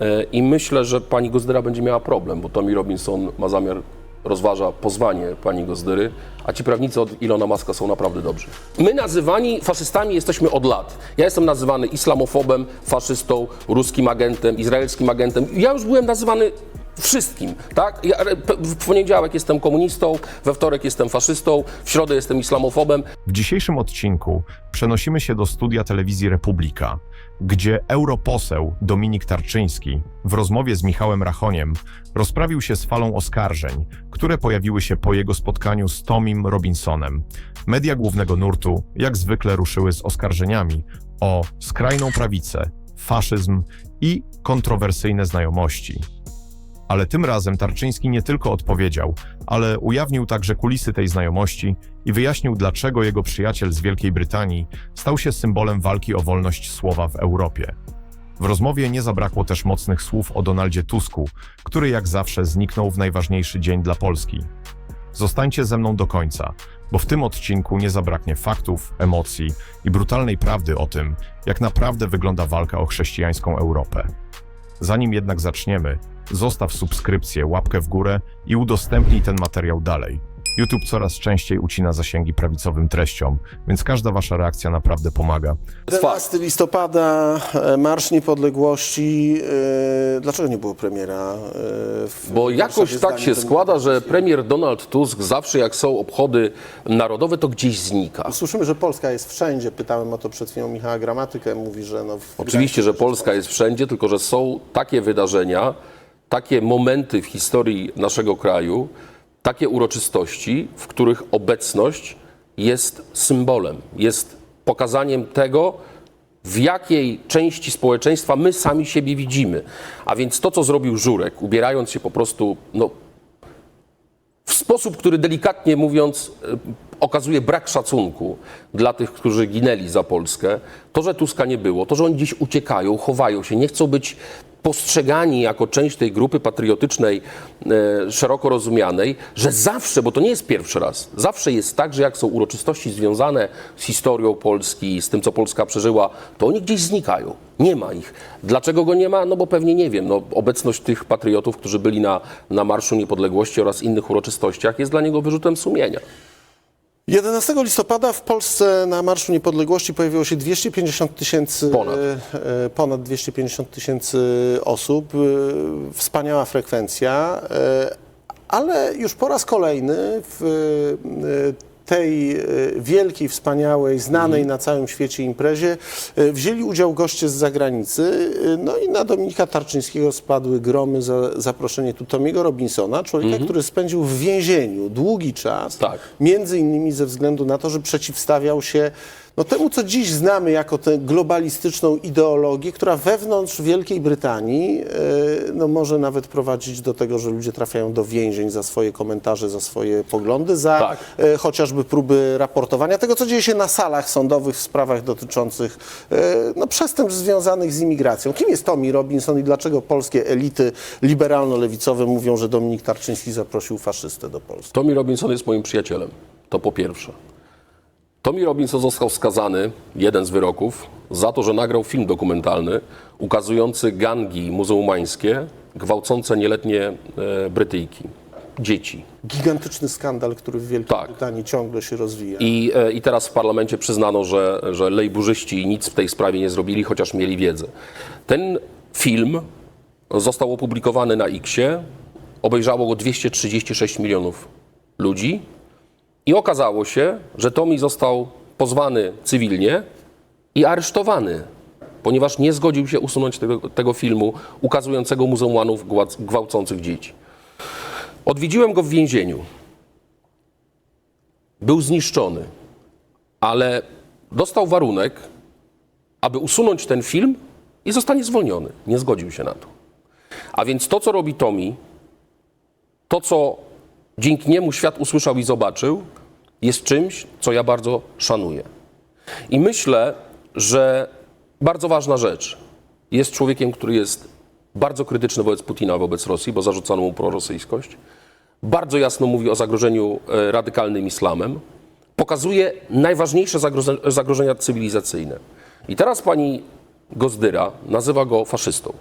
E, I myślę, że pani Gozdyra będzie miała problem, bo Tommy Robinson ma zamiar, rozważa pozwanie pani Gozdyry, a ci prawnicy od Ilona Maska są naprawdę dobrzy. My nazywani faszystami jesteśmy od lat. Ja jestem nazywany islamofobem, faszystą, ruskim agentem, izraelskim agentem. Ja już byłem nazywany wszystkim, tak? Ja, pe- w poniedziałek jestem komunistą, we wtorek jestem faszystą, w środę jestem islamofobem. W dzisiejszym odcinku przenosimy się do studia telewizji Republika, gdzie europoseł Dominik Tarczyński w rozmowie z Michałem Rachoniem rozprawił się z falą oskarżeń, które pojawiły się po jego spotkaniu z Tomim Robinsonem. Media głównego nurtu jak zwykle ruszyły z oskarżeniami o skrajną prawicę, faszyzm i kontrowersyjne znajomości. Ale tym razem Tarczyński nie tylko odpowiedział, ale ujawnił także kulisy tej znajomości i wyjaśnił, dlaczego jego przyjaciel z Wielkiej Brytanii stał się symbolem walki o wolność słowa w Europie. W rozmowie nie zabrakło też mocnych słów o Donaldzie Tusku, który jak zawsze zniknął w najważniejszy dzień dla Polski. Zostańcie ze mną do końca, bo w tym odcinku nie zabraknie faktów, emocji i brutalnej prawdy o tym, jak naprawdę wygląda walka o chrześcijańską Europę. Zanim jednak zaczniemy, zostaw subskrypcję, łapkę w górę i udostępnij ten materiał dalej. YouTube coraz częściej ucina zasięgi prawicowym treściom, więc każda wasza reakcja naprawdę pomaga. fakt. 11 listopada, e, Marsz Niepodległości. e, Dlaczego nie było premiera? e, w Bo jakoś Warszawie tak się składa, że premier Donald Tusk zawsze jak są obchody narodowe, to gdzieś znika. Słyszymy, że Polska jest wszędzie. Pytałem o to przed chwilą Michała Gramatykę. Mówi, że no... w Oczywiście, że Polska jest wszędzie, tylko że są takie wydarzenia, takie momenty w historii naszego kraju, takie uroczystości, w których obecność jest symbolem, jest pokazaniem tego, w jakiej części społeczeństwa my sami siebie widzimy. A więc to, co zrobił Żurek, ubierając się po prostu no, w sposób, który delikatnie mówiąc e, okazuje brak szacunku dla tych, którzy ginęli za Polskę, to, że Tuska nie było, to, że oni gdzieś uciekają, chowają się, nie chcą być postrzegani jako część tej grupy patriotycznej, e, szeroko rozumianej, że zawsze, bo to nie jest pierwszy raz, zawsze jest tak, że jak są uroczystości związane z historią Polski, z tym, co Polska przeżyła, to oni gdzieś znikają. Nie ma ich. Dlaczego go nie ma? No bo pewnie nie wiem. No, obecność tych patriotów, którzy byli na, na Marszu Niepodległości oraz innych uroczystościach jest dla niego wyrzutem sumienia. 11 listopada w Polsce na Marszu Niepodległości pojawiło się 250 tysięcy, Ponad. e, ponad 250 tysięcy osób. E, Wspaniała frekwencja, e, ale już po raz kolejny w tej e, wielkiej, wspaniałej, znanej na całym świecie imprezie e, wzięli udział goście z zagranicy. E, No i na Dominika Tarczyńskiego spadły gromy za zaproszenie tu Tomiego Robinsona, człowieka, który spędził w więzieniu długi czas. Tak. Między innymi ze względu na to, że przeciwstawiał się no, temu, co dziś znamy jako tę globalistyczną ideologię, która wewnątrz Wielkiej Brytanii e, no, może nawet prowadzić do tego, że ludzie trafiają do więzień za swoje komentarze, za swoje poglądy, za Tak. e, chociażby próby raportowania tego, co dzieje się na salach sądowych w sprawach dotyczących e, no, przestępstw związanych z imigracją. Kim jest Tommy Robinson i dlaczego polskie elity liberalno-lewicowe mówią, że Dominik Tarczyński zaprosił faszystę do Polski? Tommy Robinson jest moim przyjacielem. To po pierwsze. Tommy Robinson został skazany, jeden z wyroków, za to, że nagrał film dokumentalny ukazujący gangi muzułmańskie gwałcące nieletnie e, Brytyjki, dzieci. Gigantyczny skandal, który w Wielkiej Tak. Brytanii ciągle się rozwija. I, e, I teraz w parlamencie przyznano, że, że lejburzyści nic w tej sprawie nie zrobili, chociaż mieli wiedzę. Ten film został opublikowany na Xie, obejrzało go 236 milionów ludzi i okazało się, że Tommy został pozwany cywilnie i aresztowany, ponieważ nie zgodził się usunąć tego, tego filmu ukazującego muzułmanów gwałcących dzieci. Odwiedziłem go w więzieniu. Był zniszczony ale dostał warunek, aby usunąć ten film i zostanie zwolniony. Nie zgodził się na to. A więc to, co robi Tommy, to, co dzięki niemu świat usłyszał i zobaczył, jest czymś, co ja bardzo szanuję. I myślę, że bardzo ważna rzecz. Jest człowiekiem, który jest bardzo krytyczny wobec Putina, wobec Rosji, bo zarzucano mu prorosyjskość. Bardzo jasno mówi o zagrożeniu e, radykalnym islamem. Pokazuje najważniejsze zagrożenia cywilizacyjne. I teraz pani Gozdyra nazywa go faszystą.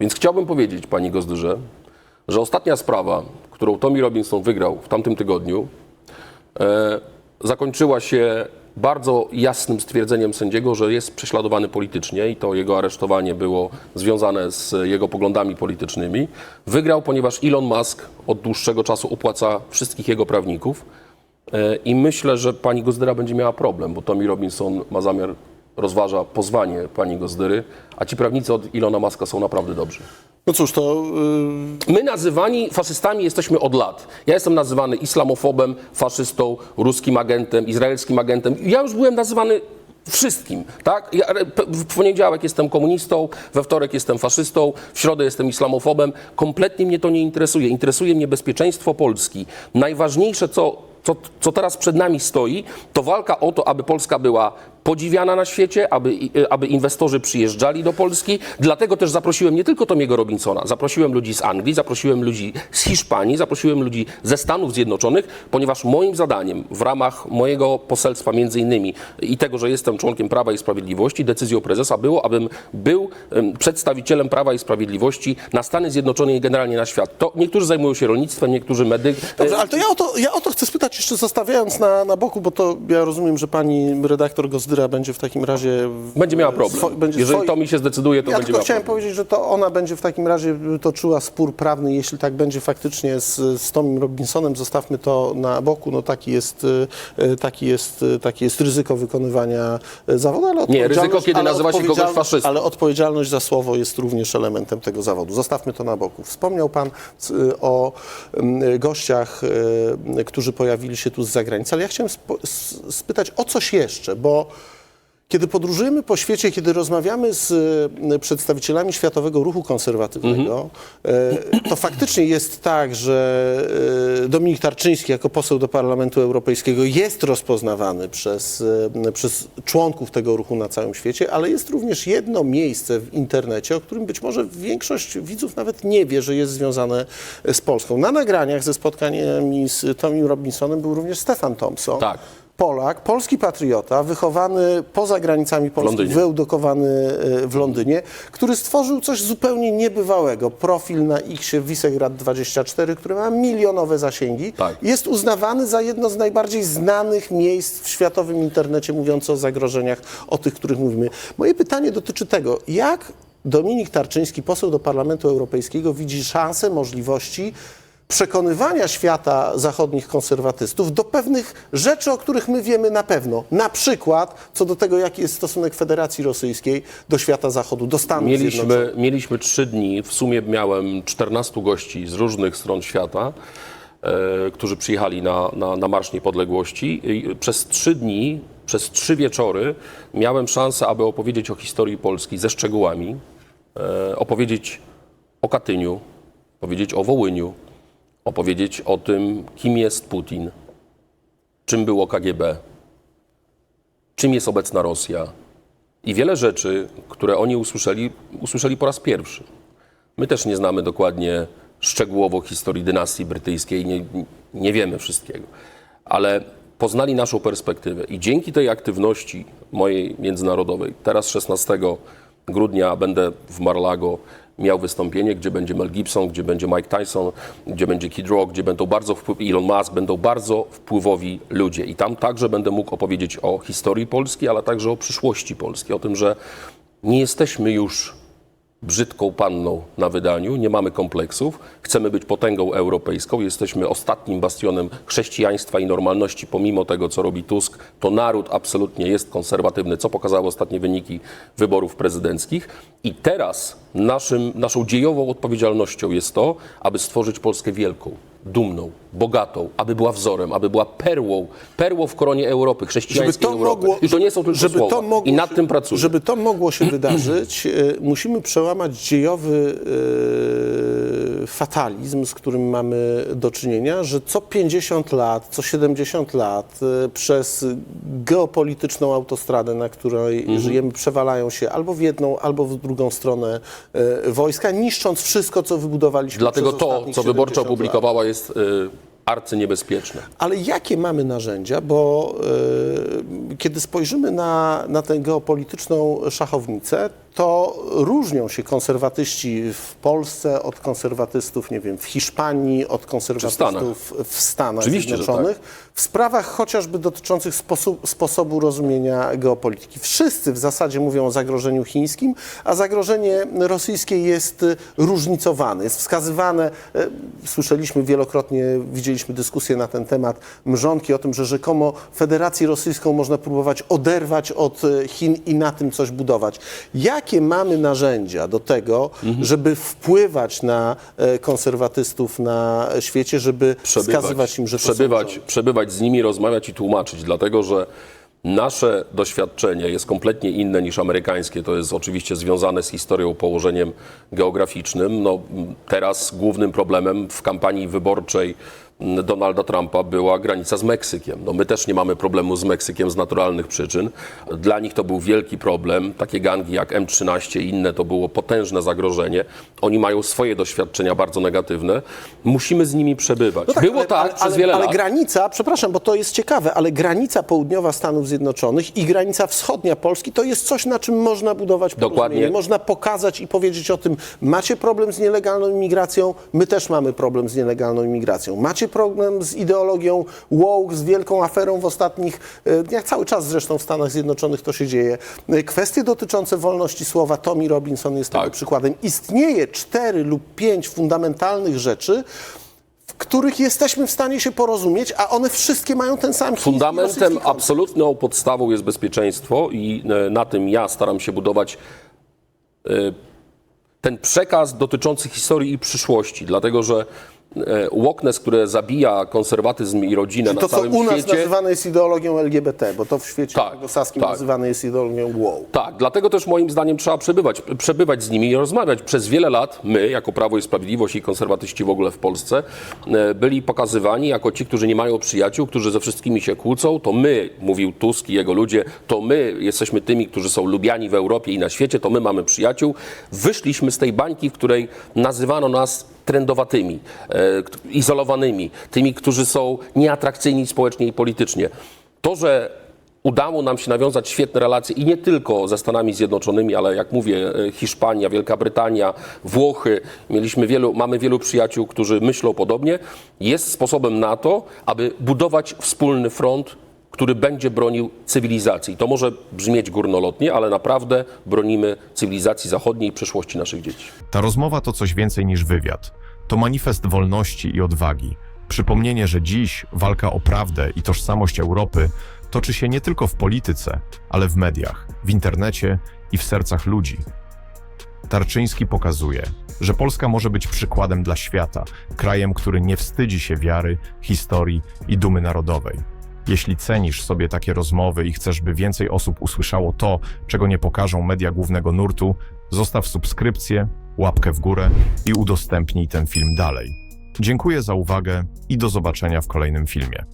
Więc chciałbym powiedzieć pani Gozdyrze, że ostatnia sprawa, którą Tommy Robinson wygrał w tamtym tygodniu, e, zakończyła się bardzo jasnym stwierdzeniem sędziego, że jest prześladowany politycznie i to jego aresztowanie było związane z jego poglądami politycznymi. Wygrał, ponieważ Elon Musk od dłuższego czasu opłaca wszystkich jego prawników e, i myślę, że pani Gozdyra będzie miała problem, bo Tommy Robinson ma zamiar, rozważa pozwanie pani Gozdyry, a ci prawnicy od Ilona Muska są naprawdę dobrzy. No cóż, to y, My nazywani faszystami jesteśmy od lat. Ja jestem nazywany islamofobem, faszystą, ruskim agentem, izraelskim agentem. Ja już byłem nazywany wszystkim, tak? Ja w poniedziałek jestem komunistą, we wtorek jestem faszystą, w środę jestem islamofobem. Kompletnie mnie to nie interesuje. Interesuje mnie bezpieczeństwo Polski. Najważniejsze, co, co, co teraz przed nami stoi, to walka o to, aby Polska była podziwiana na świecie, aby, i- aby inwestorzy przyjeżdżali do Polski. Dlatego też zaprosiłem nie tylko Tomiego Robinsona, zaprosiłem ludzi z Anglii, zaprosiłem ludzi z Hiszpanii, zaprosiłem ludzi ze Stanów Zjednoczonych, ponieważ moim zadaniem w ramach mojego poselstwa między innymi i tego, że jestem członkiem Prawa i Sprawiedliwości, decyzją prezesa było, abym był em, przedstawicielem Prawa i Sprawiedliwości na Stany Zjednoczone i generalnie na świat. To niektórzy zajmują się rolnictwem, niektórzy medy... Dobrze, ale to ja o to, ja o to chcę spytać jeszcze zostawiając na, na boku, bo to ja rozumiem, że pani redaktor Będzie w takim razie... Będzie miała problem. swo- będzie Jeżeli swoi- to mi się zdecyduje, to Ja będzie miała chciałem problem. powiedzieć, że to ona będzie w takim razie toczyła spór prawny, jeśli tak będzie faktycznie z, z Tomim Robinsonem, zostawmy to na boku, no taki jest, y, taki jest, y, takie jest ryzyko wykonywania y, zawodu, ale Nie, ryzyko, kiedy nazywa się kogoś faszystą. Ale odpowiedzialność za słowo jest również elementem tego zawodu. Zostawmy to na boku. Wspomniał Pan o gościach, którzy pojawili się tu z zagranicy, ale ja chciałem spytać o coś jeszcze, bo kiedy podróżujemy po świecie, kiedy rozmawiamy z y, przedstawicielami Światowego Ruchu Konserwatywnego, y, to faktycznie jest tak, że y, Dominik Tarczyński jako poseł do Parlamentu Europejskiego jest rozpoznawany przez, przez członków tego ruchu na całym świecie, ale jest również jedno miejsce w internecie, o którym być może większość widzów nawet nie wie, że jest związane z Polską. Na nagraniach ze spotkaniami z Tomim Robinsonem był również Stefan Thompson. Tak. Polak, polski patriota, wychowany poza granicami Polski, Londynie. wyedukowany e, w Londynie, który stworzył coś zupełnie niebywałego. Profil na Xie Wisegrad 24, który ma milionowe zasięgi. Tak. Jest uznawany za jedno z najbardziej znanych miejsc w światowym internecie, mówiąc o zagrożeniach, o tych, których mówimy. Moje pytanie dotyczy tego, jak Dominik Tarczyński, poseł do Parlamentu Europejskiego, widzi szanse, możliwości przekonywania świata zachodnich konserwatystów do pewnych rzeczy, o których my wiemy na pewno. Na przykład co do tego, jaki jest stosunek Federacji Rosyjskiej do świata zachodu, do Stanów Zjednoczonych. Mieliśmy, mieliśmy trzy dni, w sumie miałem 14 gości z różnych stron świata, e, którzy przyjechali na, na, na Marsz Niepodległości. I przez trzy dni, przez trzy wieczory miałem szansę, aby opowiedzieć o historii Polski ze szczegółami, e, opowiedzieć o Katyniu, powiedzieć o Wołyniu, opowiedzieć o tym, kim jest Putin, czym było KGB, czym jest obecna Rosja, i wiele rzeczy, które oni usłyszeli, usłyszeli po raz pierwszy. My też nie znamy dokładnie szczegółowo historii dynastii brytyjskiej, nie, nie wiemy wszystkiego, ale poznali naszą perspektywę i dzięki tej aktywności mojej międzynarodowej, teraz 16 grudnia będę w Marlago miał wystąpienie, gdzie będzie Mel Gibson, gdzie będzie Mike Tyson, gdzie będzie Kid Rock, gdzie będą bardzo wpływ, Elon Musk, będą bardzo wpływowi ludzie. I tam także będę mógł opowiedzieć o historii Polski, ale także o przyszłości Polski, o tym, że nie jesteśmy już brzydką panną na wydaniu, nie mamy kompleksów, chcemy być potęgą europejską, jesteśmy ostatnim bastionem chrześcijaństwa i normalności, pomimo tego, co robi Tusk, to naród absolutnie jest konserwatywny, co pokazały ostatnie wyniki wyborów prezydenckich. I teraz naszym, naszą dziejową odpowiedzialnością jest to, aby stworzyć Polskę wielką, dumną, bogatą, aby była wzorem, aby była perłą, perłą w koronie Europy, Żeby chrześcijańskiej to, Europy. mogło, I to nie są tylko żeby słowa. to mogło I nad się, tym pracuję. Żeby to mogło się wydarzyć, e, musimy przełamać dziejowy e, fatalizm, z którym mamy do czynienia, że co 50 lat, co 70 lat e, przez geopolityczną autostradę, na której Mhm. żyjemy, przewalają się albo w jedną, albo w drugą stronę wojska, niszcząc wszystko, co wybudowaliśmy Dlatego to, co wyborcza 70 lat. opublikowała, jest arcyniebezpieczne. Ale jakie mamy narzędzia? Bo e, kiedy spojrzymy na, na tę geopolityczną szachownicę, to różnią się konserwatyści w Polsce od konserwatystów, nie wiem, w Hiszpanii, od konserwatystów w Stanach Oczywiście, że Zjednoczonych, w sprawach chociażby dotyczących sposobu, sposobu rozumienia geopolityki. Wszyscy w zasadzie mówią o zagrożeniu chińskim, a zagrożenie rosyjskie jest y, różnicowane, jest wskazywane. e, Słyszeliśmy wielokrotnie, widzieliśmy dyskusję na ten temat, mrzonki o tym, że rzekomo Federację Rosyjską można próbować oderwać od e, Chin i na tym coś budować. Jakie mamy narzędzia do tego, Mhm. żeby wpływać na e, konserwatystów na świecie, żeby wskazywać im, że to są przebywać, przebywać z nimi, rozmawiać i tłumaczyć, dlatego że nasze doświadczenie jest kompletnie inne niż amerykańskie. To jest oczywiście związane z historią, położeniem geograficznym. No, teraz głównym problemem w kampanii wyborczej Donalda Trumpa była granica z Meksykiem. No, my też nie mamy problemu z Meksykiem z naturalnych przyczyn. Dla nich to był wielki problem. Takie gangi jak M13 i inne to było potężne zagrożenie. Oni mają swoje doświadczenia bardzo negatywne. Musimy z nimi przebywać. No tak, było ale, tak ale, przez ale, wiele ale lat. granica, przepraszam, bo to jest ciekawe, ale granica południowa Stanów Zjednoczonych i granica wschodnia Polski to jest coś, na czym można budować Dokładnie. Można pokazać i powiedzieć o tym, macie problem z nielegalną imigracją, my też mamy problem z nielegalną imigracją. Macie problem z ideologią woke, z wielką aferą w ostatnich e, dniach, cały czas zresztą w Stanach Zjednoczonych to się dzieje. E, Kwestie dotyczące wolności słowa, Tommy Robinson jest tego Tak. przykładem. Istnieje cztery lub pięć fundamentalnych rzeczy, w których jesteśmy w stanie się porozumieć, a one wszystkie mają ten sam Fundamentem, absolutną podstawą jest bezpieczeństwo i e, na tym ja staram się budować ten przekaz dotyczący historii i przyszłości, dlatego że e, wokeness, które zabija konserwatyzm i rodzinę na To, co całym u nas świecie, nazywane jest ideologią LGBT, bo to w świecie Tak, anglosaskim tak. nazywane jest ideologią wow. Tak, dlatego też moim zdaniem trzeba przebywać, przebywać z nimi i rozmawiać. Przez wiele lat my, jako Prawo i Sprawiedliwość i konserwatyści w ogóle w Polsce, e, byli pokazywani jako ci, którzy nie mają przyjaciół, którzy ze wszystkimi się kłócą. To my, mówił Tusk i jego ludzie, to my jesteśmy tymi, którzy są lubiani w Europie i na świecie, to my mamy przyjaciół. Wyszliśmy z tej bańki, w której nazywano nas trendowatymi, e, izolowanymi, tymi, którzy są nieatrakcyjni społecznie i politycznie. To, że Udało nam się nawiązać świetne relacje i nie tylko ze Stanami Zjednoczonymi, ale jak mówię, e, Hiszpania, Wielka Brytania, Włochy. Mieliśmy wielu, mamy wielu przyjaciół, którzy myślą podobnie. Jest sposobem na to, aby budować wspólny front, który będzie bronił cywilizacji. To może brzmieć górnolotnie, ale naprawdę bronimy cywilizacji zachodniej i przyszłości naszych dzieci. Ta rozmowa to coś więcej niż wywiad. To manifest wolności i odwagi. Przypomnienie, że dziś walka o prawdę i tożsamość Europy toczy się nie tylko w polityce, ale w mediach, w internecie i w sercach ludzi. Tarczyński pokazuje, że Polska może być przykładem dla świata, krajem, który nie wstydzi się wiary, historii i dumy narodowej. Jeśli cenisz sobie takie rozmowy i chcesz, by więcej osób usłyszało to, czego nie pokażą media głównego nurtu, zostaw subskrypcję, łapkę w górę i udostępnij ten film dalej. Dziękuję za uwagę i do zobaczenia w kolejnym filmie.